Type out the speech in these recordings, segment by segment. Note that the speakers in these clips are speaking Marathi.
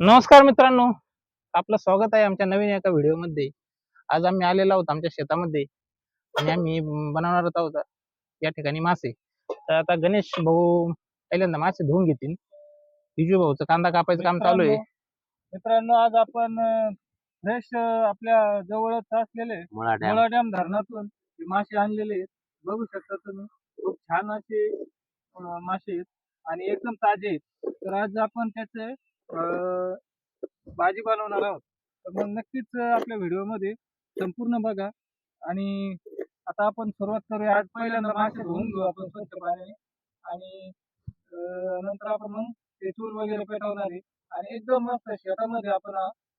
नमस्कार मित्रांनो. आपलं स्वागत आहे आमच्या नवीन एका व्हिडिओमध्ये. आज आम्ही आलेलो आहोत आमच्या शेतामध्ये. आणि आम्ही बनवणार आहोत या ठिकाणी मासे. तर आता गणेश भाऊ पहिल्यांदा मासे धुवून घेतील. बिजू भाऊचं कांदा कापायचं काम चालू आहे. मित्रांनो आज आपण फ्रेश आपल्या जवळच असलेले मुळा डॅम. धरणातून हे मासे आणलेले आहेत. बघू शकता तुम्ही खूप छान असे अं, मासे आहेत. आणि एकदम ताजे आहेत. तर आज आपण त्याचे भाजी बनवणार आहोत. तर मग नक्कीच आपल्या आपल्या व्हिडिओमध्ये संपूर्ण बघा आणि आता आपण सुरुवात करूया. आज पहिल्यांदा मासे धुवून घेऊ आपण स्वच्छ पाण्याने. आणि नंतर आपण मग ते चूल वगैरे पेटवणार आहे. आणि एकदम मस्त शेतामध्ये आपण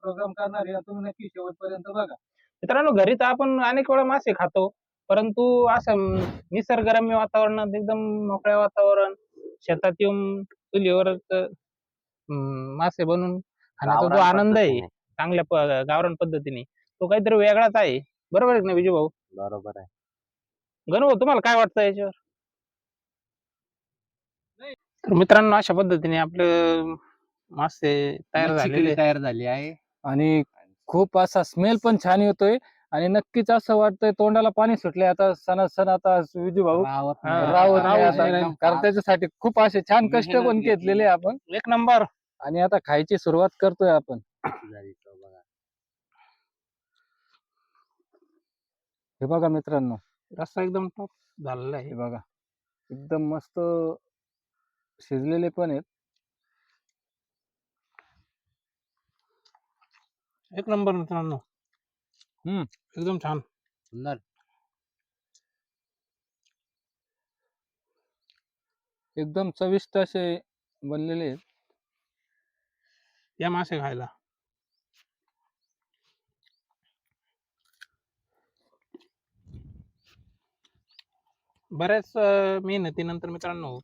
प्रोग्राम करणार आहे. तुम्ही नक्की शेवटपर्यंत बघा. मित्रांनो घरी तर आपण अनेक वेळा मासे खातो. परंतु असं निसर्गरम्य वातावरणात एकदम मोकळ्या वातावरण शेतात येऊन चुलीवर मासे बनवून खाण्याचा जो गावरान आनंद आहे पद्धतीने. चांगल्या प- गावरान पद्धतीने. तो काहीतरी वेगळाच आहे. बरोबर आहे ना विजू भाऊ बरोबर आहे. गणू भाऊ तुम्हाला काय वाटतं याच्यावर? तर मित्रांनो अशा पद्धतीने आपले मासे तयार मच्छी झालेले तयार झाली आहे. आणि खूप असा स्मेल पण छान येतोय. आणि नक्कीच असं वाटतंय तोंडाला पाणी सुटलंय. आता सणा सण आता विजू भाऊ रावत हा, नाही. रावत नाही. रावत आता. नाही. कारण त्याच्यासाठी खूप असे छान कष्ट पण घेतली. घेतलेले आपण. एक नंबर. आणि आता खायची सुरुवात करतोय आपण. हे बघा मित्रांनो. रस्ता एकदम टॉप झालेला हे आहे बघा. एकदम मस्त शिजलेले पण आहेत. एक नंबर मित्रांनो. हम्म. एकदम छान. सुंदर. एकदम चविष्ट असे बनलेले आहेत. या मासे खायला. बऱ्याच मेहनतीनंतर मित्रांनो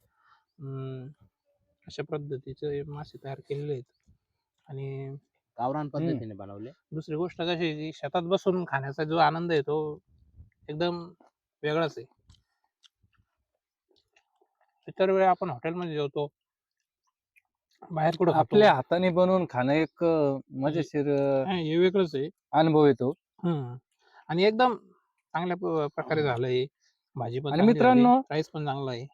अशा पद्धतीचे मासे तयार केलेले आहेत. आणि गावरान पद्धतीने बनवले. दुसरी गोष्ट कशी आहे की शेतात बसून खाण्याचा जो आनंद आहे तो एकदम वेगळाच आहे. इतर वेळी आपण हॉटेलमध्ये जेवतो बाहेर कुठं खातो आपल्या हाताने बनवून खाणं एक अं, मजेशीर अं, हा, हे वेगळंच आहे. अनुभव येतो हम्म. आणि एकदम चांगल्या प- प्रकारे झालंय. भाजी पण आणि मित्रांनो- प्राइस पण चांगला आहे.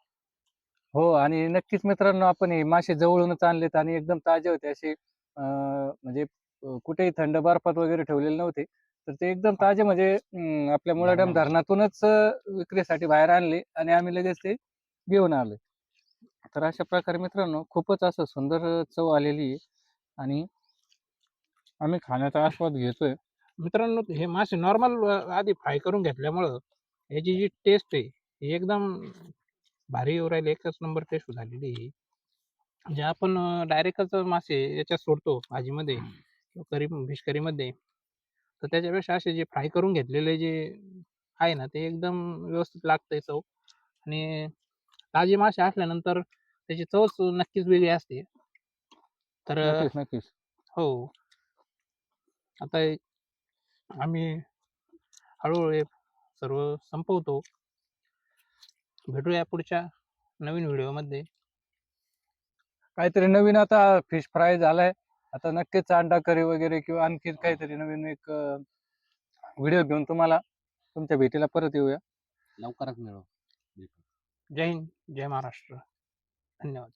हो आणि नक्कीच मित्रांनो आपण हे मासे जवळूनच आणलेत आणि एकदम ताजे होते. असे अं, म्हणजे अं, कुठेही थंड बर्फात वगैरे ठेवलेले नव्हते. तर ते एकदम ताजे म्हणजे अं, आपल्या मुळाडॅम. धरणातूनच. अं, विक्रीसाठी बाहेर आणले आणि आम्ही लगेच ते घेऊन आलो तर अशा प्रकारे मित्रांनो खूपच असं सुंदर चव आलेली आहे आणि आम्ही खाण्याचा आस्वाद घेतोय. मित्रांनो हे मासे नॉर्मल आधी फ्राय करून घेतल्यामुळं याची जी टेस्ट आहे ही एकदम भारी येऊ राहिली. एकच नंबर टेस्ट झालेली आहे जे आपण डायरेक्टच मासे याच्यात सोडतो भाजीमध्ये करी फिश करीमध्ये तर त्याच्यापेक्षा असे जे फ्राय करून घेतलेले जे आहे ना ते एकदम व्यवस्थित लागतंय चव. आणि ताजे मासे असल्यानंतर त्याची चवच नक्कीच वेगळी असते. तर नक्कीच नक्कीच. हो. आता आम्ही हळूहळू हे सर्व संपवतो. भेटूया पुढच्या नवीन व्हिडिओमध्ये. काहीतरी नवीन आता फिश फ्राय झालाय. आता नक्कीच अंडा करी वगैरे किंवा आणखी काहीतरी नवीन एक व्हिडिओ घेऊन तुम्हाला तुमच्या भेटीला परत येऊया. लवकरच मिळू. जय हिंद जय महाराष्ट्र. धन्यवाद